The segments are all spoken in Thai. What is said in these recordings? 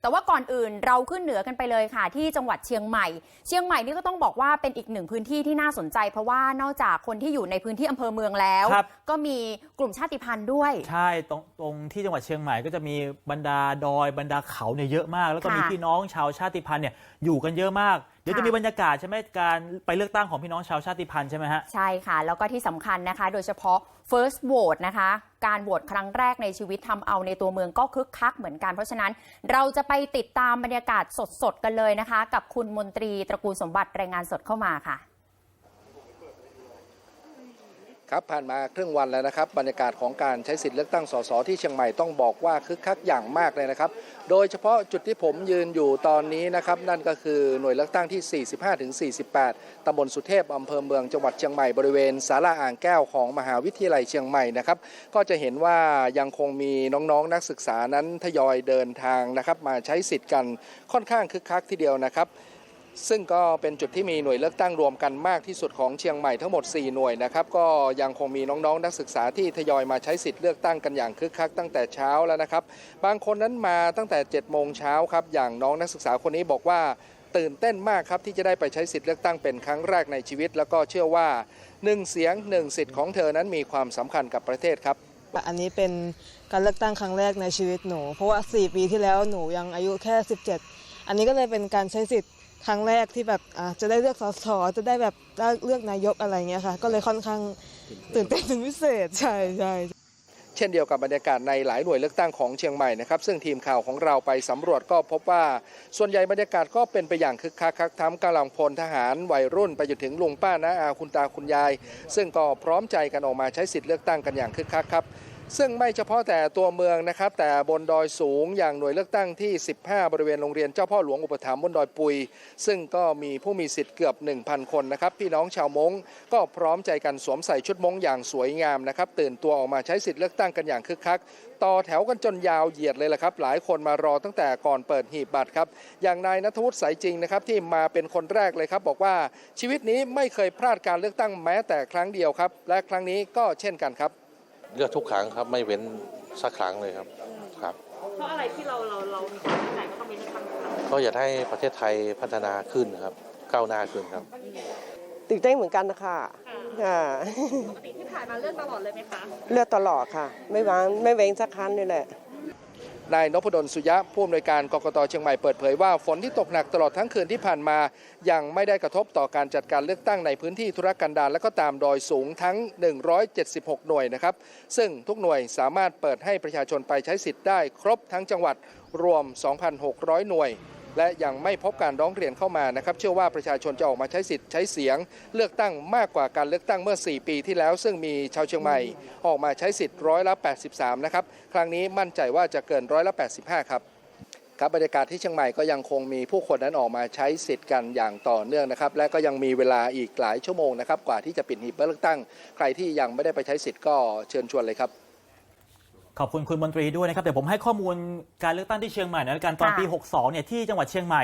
แต่ว่าก่อนอื่นเราขึ้นเหนือกันไปเลยค่ะ ที่จังหวัดเชียงใหม่ เชียงใหม่นี่ก็ต้องบอกว่าเป็นอีกหนึ่งพื้นที่ที่น่าสนใจ เพราะว่านอกจากคนที่อยู่ในพื้นที่อำเภอเมืองแล้ว ครับ ก็มีกลุ่มชาติพันธุ์ด้วย ใช่ตรงตรงที่จังหวัดเชียงใหม่ก็จะมีบรรดาดอยบรรดาเขาเนี่ยเยอะมาก แล้วก็ค่ะมีพี่น้องชาวชาติพันธุ์เนี่ยอยู่กันเยอะมากเดี๋ยวค่ะจะมีบรรยากาศใช่ไหมการไปเลือกตั้งของพี่น้องชาวชาติพันธุ์ใช่ไหมฮะ ใช่ค่ะ แล้วก็ที่สำคัญนะคะ โดยเฉพาะ first vote นะคะ การโหวตครั้งแรกในชีวิตทำเอาในตัวเมืองก็คึกคักเหมือนกัน เพราะฉะนั้นเราจะไปติดตามบรรยากาศสดๆกันเลยนะคะ กับคุณมนตรีตระกูลสมบัติรายงานสดเข้ามาค่ะ ครับผ่านมาครึ่งวันแล้วนะครับบรรยากาศของการใช้สิทธิ์เลือกตั้งสสที่เชียงใหม่ต้องบอกว่าคึกคักอย่างมากเลยนะครับ โดยเฉพาะจุดที่ผมยืนอยู่ตอนนี้นะครับ นั่นก็คือหน่วยเลือกตั้งที่ 45-48 ตำบลสุเทพอำเภอเมืองจังหวัดเชียงใหม่บริเวณศาลาอ่างแก้วของมหาวิทยาลัยเชียงใหม่นะครับ ก็จะเห็นว่ายังคงมีน้องๆ นักศึกษานั้นทยอยเดินทางนะครับ มาใช้สิทธิ์กันค่อนข้างคึกคักทีเดียวนะครับ ซึ่งก็เป็นจุดที่มีหน่วยเลือกตั้งรวมกันมากที่สุดของเชียงใหม่ทั้งหมด 4 หน่วยนะครับ ก็ยังคงมีน้องๆ นักศึกษาที่ทยอยมาใช้สิทธิ์เลือกตั้งกันอย่างคึกคักตั้งแต่เช้าแล้วนะครับ บางคนนั้นมาตั้งแต่7โมงเช้าครับ อย่างน้องนักศึกษาคนนี้บอกว่าตื่นเต้นมากครับที่จะได้ไปใช้สิทธิ์เลือกตั้งเป็นครั้งแรกในชีวิต แล้วก็เชื่อว่าหนึ่งเสียงหนึ่งสิทธิ์ของเธอนั้นมีความสำคัญกับประเทศครับอันนี้เป็นการเลือกตั้งครั้งแรกในชีวิตหนู เพราะว่า 4 ปีที่แล้วหนูยังอายุแค่ 17 อันนี้ก็เลยเป็นการใช้สิทธิ์ ครั้งแรกที่แบบอะจะได้เลือกสสจะได้แบบได้เลือกนายกอะไรเงี้ยค่ะ ก็เลยค่อนข้างตื่นเต้นเป็นพิเศษใช่ใช่เช่นเดียวกับบรรยากาศในหลายหน่วยเลือกตั้งของเชียงใหม่นะครับซึ่งทีมข่าวของเราไปสำรวจก็พบว่า ส่วนใหญ่บรรยากาศก็เป็นไปอย่างคึกคักครับทั้งกำลังพลทหารวัยรุ่น ไปจนถึงลุงป้าน้าอาคุณตาคุณยาย ซึ่งก็พร้อมใจกันออกมาใช้สิทธิ์เลือกตั้งกันอย่างคึกคักครับ ซึ่งไม่เฉพาะแต่ตัวเมืองนะครับ แต่บนดอยสูงอย่างหน่วยเลือกตั้งที่ 15 บริเวณโรงเรียนเจ้าพ่อหลวงอุปถัมภ์บนดอยปุย ซึ่งก็มีผู้มีสิทธิ์เกือบ 1,000 คนนะครับ พี่น้องชาวมงก็พร้อมใจกันสวมใส่ชุดมงอย่างสวยงามนะครับ ตื่นตัวออกมาใช้สิทธิ์เลือกตั้งกันอย่างคึกคัก ต่อแถวกันจนยาวเหยียดเลยละครับ หลายคนมารอตั้งแต่ก่อนเปิดหีบบัตรครับอย่างนายนัทวุฒิสายจริงนะครับที่มาเป็นคนแรกเลยครับ บอกว่าชีวิตนี้ไม่เคยพลาดการเลือกตั้งแม้แต่ครั้งเดียวครับและครั้งนี้ก็เช่นกันครับ เลือกทุกครั้งครับไม่เว้นสักครั้งเลยครับครับ เพราะอะไรที่เราเราเรามีความมั่นใจว่าต้องมีเลือกตั้งครั้งก็อยากให้ประเทศไทยพัฒนาขึ้นครับก้าวหน้าขึ้นครับ ตื่นเต้นเหมือนกันนะคะค่ะปกติที่ผ่านมาเลือกตลอดเลยไหมคะ เลือกตลอดค่ะ ไม่วางไม่เว้นสักครั้งนี่แหละ นายนพดลสุยะผู้อำนวยการกกตเชียงใหม่เปิดเผยว่าฝนที่ตกหนักตลอดทั้งคืนที่ผ่านมา ยังไม่ได้กระทบต่อการจัดการเลือกตั้งในพื้นที่ธุรกันดารและก็ตามดอยสูงทั้ง 176 หน่วยนะครับ ซึ่งทุกหน่วยสามารถเปิดให้ประชาชนไปใช้สิทธิ์ได้ครบทั้งจังหวัดรวม 2,600 หน่วย และยังไม่พบการร้องเรียนเข้ามานะครับเชื่อว่าประชาชนจะออกมาใช้สิทธิ์ใช้เสียง เลือกตั้งมากกว่าการเลือกตั้งเมื่อ 4 ปีที่แล้ว ซึ่งมีชาวเชียงใหม่ออกมาใช้สิทธิ์ร้อยละ 83 นะครับครั้งนี้มั่นใจว่าจะเกินร้อยละ 85 ครับครับบรรยากาศที่เชียงใหม่ก็ยังคงมีผู้คนนั้นออกมาใช้สิทธิ์กันอย่างต่อเนื่องนะครับ และก็ยังมีเวลาอีกหลายชั่วโมงนะครับกว่าที่จะปิดหีบเลือกตั้ง ใครที่ยังไม่ได้ไปใช้สิทธิ์ก็เชิญชวนเลยครับ ขอบคุณคุณมนตรีด้วยนะครับเดี๋ยวผมให้ข้อมูลการเลือกตั้งที่เชียงใหม่หนะกันตอนค่ะปี 62 เนี่ยที่จังหวัดเชียงใหม่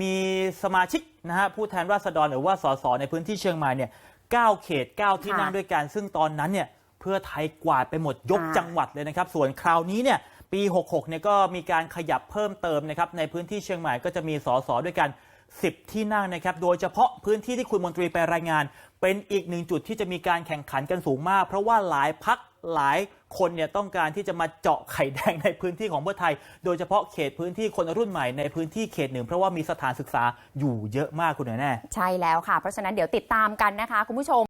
มีสมาชิกนะฮะผู้แทนราษฎรหรือว่าสสในพื้นที่เชียงใหม่เนี่ย9เขต 9 ที่นั่งด้วยกัน ซึ่งตอนนั้นเนี่ยเพื่อไทยกวาดไปหมดยกค่ะจังหวัดเลยนะครับ ส่วนคราวนี้เนี่ยปี 66 เนี่ยก็มีการขยับเพิ่มเติมนะครับในพื้นที่เชียงใหม่ก็จะมีสสด้วยกัน 10 ที่นั่งนะครับ โดยเฉพาะพื้นที่ที่คุณมนตรีไปรายงาน เป็นอีกหนึ่งจุดที่จะมีการแข่งขันกันสูงมาก เพราะว่าหลายพัก หลายคนเนี่ยต้องการที่จะมาเจาะไข่แดงในพื้นที่ของเพื่อไทย โดยเฉพาะเขตพื้นที่คนรุ่นใหม่ในพื้นที่เขตหนึ่ง เพราะว่ามีสถานศึกษาอยู่เยอะมากคุณแน่ ใช่แล้วค่ะ เพราะฉะนั้นเดี๋ยวติดตามกันนะคะ คุณผู้ชม